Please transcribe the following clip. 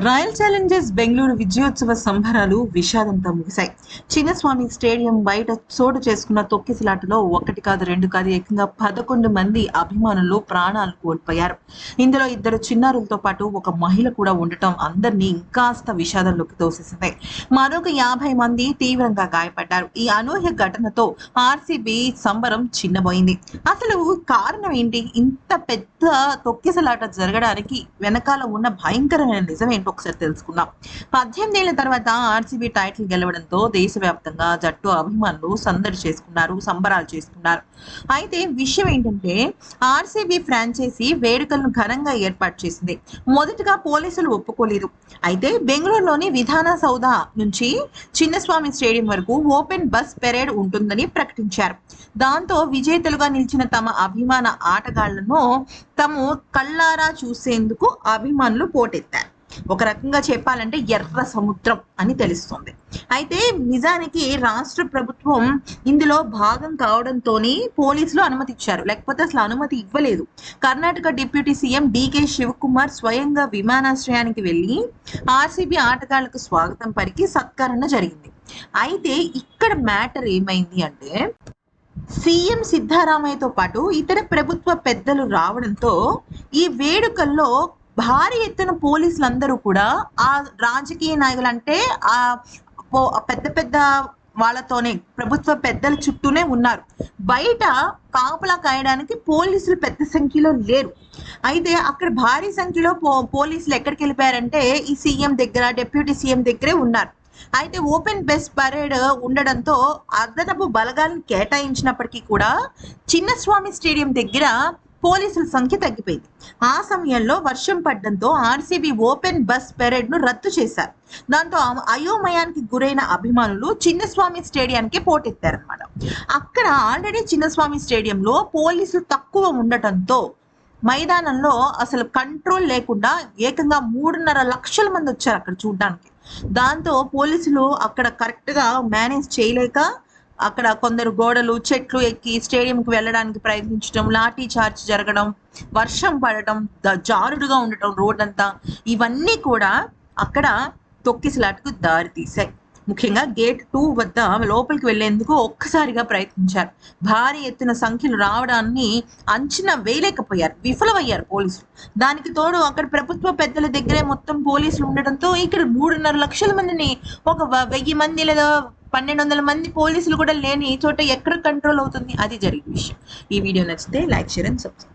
Royal Challengers Bengaluru విజయోత్సవ సంబరాలు విషాదంతో ముగిశాయి. చిన్నస్వామి స్టేడియం బయట చోటు చేసుకున్న తొక్కిసలాటలో ఒకటి కాదు రెండు కాదు ఏకంగా పదకొండు మంది అభిమానులు ప్రాణాలు కోల్పోయారు. ఇందులో ఇద్దరు చిన్నారులతో పాటు ఒక మహిళ కూడా ఉండటం అందరినీ ఇంకాస్త విషాదంలోకి తోసేసింది. మరొక యాభై మంది తీవ్రంగా గాయపడ్డారు. ఈ అనూహ్య ఘటనతో ఆర్సీబీ సంబరం చిన్నబోయింది. అసలు కారణం ఏంటి? ఇంత పెద్ద తొక్కిసలాట జరగడానికి వెనకాల ఉన్న భయంకరమైన నిజమే ఏంటో ఒకసారి తెలుసుకుందాం. పద్దెనిమిది ఏళ్ళ తర్వాత ఆర్సీబీ టైటిల్ గెలవడంతో దేశవ్యాప్తంగా జట్టు అభిమానులు సందడి చేసుకున్నారు సంబరాలు చేసుకున్నారు. అయితే విషయం ఏంటంటే ఆర్సీబీ ఫ్రాంచైజీ వేడుకలను ఘనంగా ఏర్పాటు చేసింది. మొదటగా పోలీసులు ఒప్పుకోలేదు. అయితే బెంగళూరులోని విధాన సౌధ నుంచి చిన్నస్వామి స్టేడియం వరకు ఓపెన్ బస్ పెరేడ్ ఉంటుందని ప్రకటించారు. దాంతో విజేతలుగా నిలిచిన తమ అభిమాన ఆటగాళ్ళను తాము కళ్ళారా చూసేందుకు అభిమానులు పోటెత్తారు. ఒక రకంగా చెప్పాలంటే ఎర్ర సముద్రం అని తెలుస్తుంది. అయితే నిజానికి రాష్ట్ర ప్రభుత్వం ఇందులో భాగం కావడంతోనే పోలీసులు అనుమతి ఇచ్చారు లేకపోతే అసలు అనుమతి ఇవ్వలేదు. Karnataka deputy CM DK Shivakumar స్వయంగా విమానాశ్రయానికి వెళ్ళి ఆర్సీబీ ఆటగాళ్ళకు స్వాగతం పలికి సత్కరణ జరిగింది. అయితే ఇక్కడ మ్యాటర్ ఏమైంది అంటే సీఎం సిద్ధారామయ్యతో పాటు ఇతర ప్రభుత్వ పెద్దలు రావడంతో ఈ వేడుకల్లో భారీ ఎత్తున పోలీసులందరూ కూడా ఆ రాజకీయ నాయకులు అంటే ఆ పెద్ద పెద్ద వాళ్ళతోనే ప్రభుత్వ పెద్దల చుట్టూనే ఉన్నారు. బయట కాపలా కాయడానికి పోలీసులు పెద్ద సంఖ్యలో లేరు. అయితే అక్కడ భారీ సంఖ్యలో పో పోలీసులు ఎక్కడికి వెళ్ళిపోయారంటే ఈ సీఎం దగ్గర డిప్యూటీ సీఎం దగ్గరే ఉన్నారు. అయితే ఓపెన్ బెస్ పరేడ్ ఉండడంతో అదనపు బలగాలను కేటాయించినప్పటికీ కూడా చిన్నస్వామి స్టేడియం దగ్గర పోలీసుల సంఖ్య తగ్గిపోయింది. ఆ సమయంలో వర్షం పడడంతో ఆర్సీబీ ఓపెన్ బస్ పెరేడ్ను రద్దు చేశారు. దాంతో అయోమయానికి గురైన అభిమానులు చిన్నస్వామి స్టేడియానికి పోటెత్తారనమాట అక్కడ ఆల్రెడీ చిన్నస్వామి స్టేడియంలో పోలీసులు తక్కువ ఉండటంతో మైదానంలో అసలు కంట్రోల్ లేకుండా ఏకంగా మూడున్నర లక్షల మంది వచ్చారు అక్కడ చూడడానికి. దాంతో పోలీసులు అక్కడ కరెక్ట్గా మేనేజ్ చేయలేక అక్కడ కొందరు గోడలు చెట్లు ఎక్కి స్టేడియంకి వెళ్ళడానికి ప్రయత్నించడం లాఠీ చార్జ్ జరగడం వర్షం పడటం ద- జారుడుగా ఉండటం రోడ్ అంతా ఇవన్నీ కూడా అక్కడ తొక్కిసలాటకు దారి తీశాయి ముఖ్యంగా గేట్ టూ వద్ద లోపలికి వెళ్ళేందుకు ఒక్కసారిగా ప్రయత్నించారు. భారీ ఎత్తున సంఖ్యలు రావడాన్ని అంచనా వేయలేకపోయారు. విఫలమయ్యారు పోలీసులు. దానికి తోడు అక్కడ ప్రభుత్వ పెద్దల దగ్గరే మొత్తం పోలీసులు ఉండడంతో ఇక్కడ మూడున్నర లక్షల మందిని ఒక వెయ్యి మంది లేదా పన్నెండు వందల మంది పోలీసులు కూడా లేని చోట ఎక్కడ కంట్రోల్ అవుతుంది? అది జరిగే విషయం. ఈ వీడియో నచ్చితే లైక్ షేర్ అండ్ సబ్స్క్రైబ్.